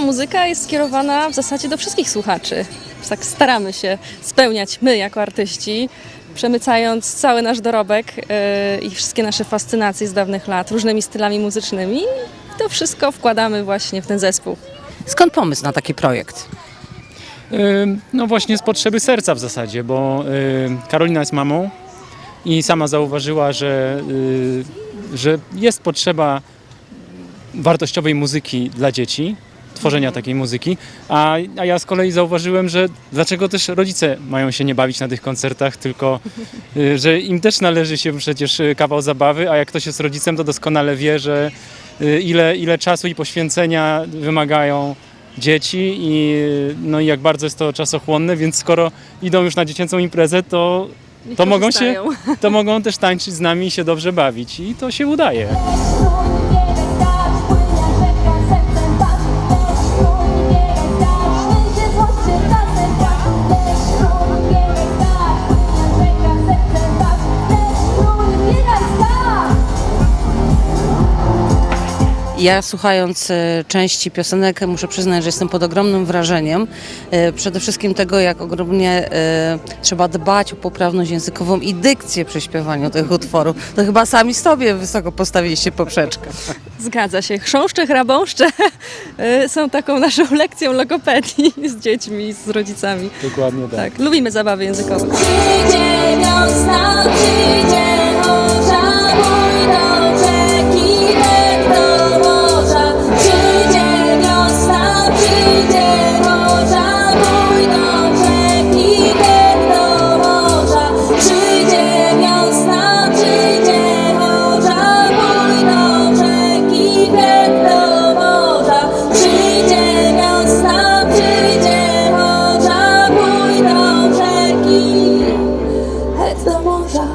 muzyka jest skierowana w zasadzie do wszystkich słuchaczy. Tak staramy się spełniać my jako artyści, przemycając cały nasz dorobek e, i wszystkie nasze fascynacje z dawnych lat różnymi stylami muzycznymi. I to wszystko wkładamy właśnie w ten zespół. Skąd pomysł na taki projekt? Ym, No właśnie z potrzeby serca w zasadzie, bo ym, Karolina jest mamą i sama zauważyła, że, że jest potrzeba wartościowej muzyki dla dzieci, tworzenia takiej muzyki, a, a ja z kolei zauważyłem, że dlaczego też rodzice mają się nie bawić na tych koncertach, tylko y, że im też należy się przecież y, kawał zabawy, a jak ktoś jest rodzicem, to doskonale wie, że y, ile, ile czasu i poświęcenia wymagają dzieci i no i jak bardzo jest to czasochłonne, więc skoro idą już na dziecięcą imprezę, to, to, mogą, się, to mogą też tańczyć z nami i się dobrze bawić. I to się udaje. Ja słuchając e, części piosenek muszę przyznać, że jestem pod ogromnym wrażeniem. E, Przede wszystkim tego, jak ogromnie e, trzeba dbać o poprawność językową i dykcję przy śpiewaniu tych utworów. To chyba sami sobie wysoko postawiliście poprzeczkę. Zgadza się. Chrząszcze, hrabąszcze są taką naszą lekcją logopedii z dziećmi, z rodzicami. Dokładnie tak. Tak, lubimy zabawy językowe. Przyjdzie wiosna, przyjdzie do morza.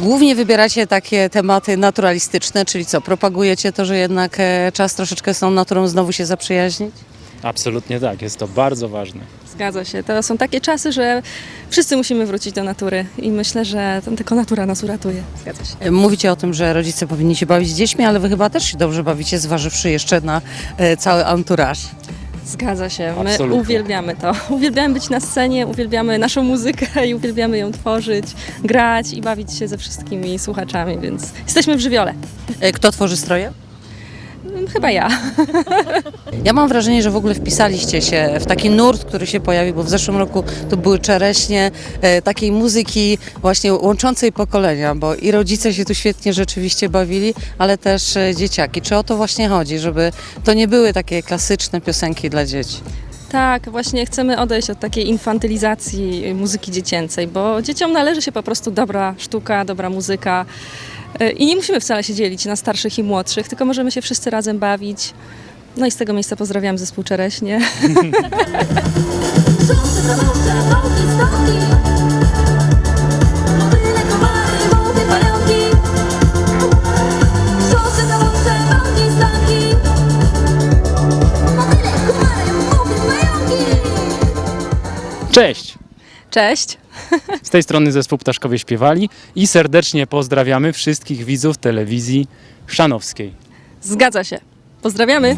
Głównie wybieracie takie tematy naturalistyczne, czyli co, propagujecie to, że jednak e, czas troszeczkę z tą naturą znowu się zaprzyjaźnić? Absolutnie tak, jest to bardzo ważne. Zgadza się. To są takie czasy, że wszyscy musimy wrócić do natury i myślę, że tylko natura nas uratuje. Zgadza się. E, Mówicie o tym, że rodzice powinni się bawić z dziećmi, ale wy chyba też się dobrze bawicie, zważywszy jeszcze na e, cały anturaż. Zgadza się. My Absolutnie. uwielbiamy to. Uwielbiamy być na scenie, uwielbiamy naszą muzykę i uwielbiamy ją tworzyć, grać i bawić się ze wszystkimi słuchaczami, więc jesteśmy w żywiole. E, Kto tworzy stroje? Mm, Chyba ja. Ja mam wrażenie, że w ogóle wpisaliście się w taki nurt, który się pojawił, bo w zeszłym roku to były czereśnie e, takiej muzyki właśnie łączącej pokolenia, bo i rodzice się tu świetnie rzeczywiście bawili, ale też e, dzieciaki. Czy o to właśnie chodzi, żeby to nie były takie klasyczne piosenki dla dzieci? Tak, właśnie chcemy odejść od takiej infantylizacji muzyki dziecięcej, bo dzieciom należy się po prostu dobra sztuka, dobra muzyka. Y, I nie musimy wcale się dzielić na starszych i młodszych, tylko możemy się wszyscy razem bawić. No i z tego miejsca pozdrawiam zespół Czereśnie. Cześć! Cześć! Z tej strony zespół Ptaszkowie Śpiewali i serdecznie pozdrawiamy wszystkich widzów telewizji Chrzanowskiej. Zgadza się. Pozdrawiamy!